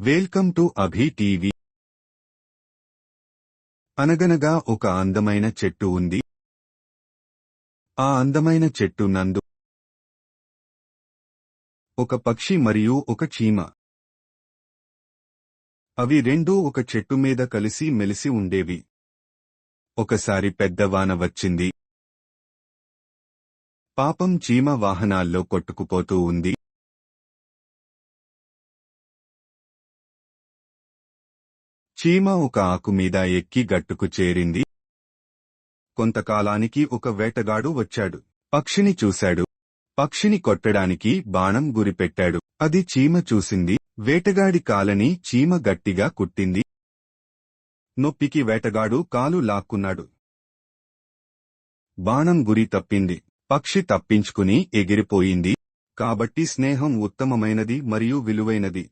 Welcome to Abhi TV. అనగనగా ఒక అందమైన చెట్టు ఉంది. ఆ అందమైన చెట్టు నందు ఒక పక్షి మరియు ఒక చీమ. అవి రెండూ ఒక చెట్టు మీద కలిసి మెలిసి ఉండేవి. ఒకసారి పెద్ద వాన వచ్చింది. పాపం చీమ వాహనాల్లో కొట్టుకుపోతూ ఉంది. చీమ ఒక ఆకు మీద ఎక్కి గట్టుకు చేరింది. కొంతకాలానికి ఒక వేటగాడు వచ్చాడు. పక్షిని చూశాడు. పక్షిని కొట్టడానికి బాణం గురిపెట్టాడు. అది చీమ చూసింది. వేటగాడి కాలని చీమ గట్టిగా కుట్టింది. నొప్పికి వేటగాడు కాలు లాక్కున్నాడు. బాణం గురి తప్పింది. పక్షి తప్పించుకుని ఎగిరిపోయింది. కాబట్టి స్నేహం ఉత్తమమైనది మరియు విలువైనది.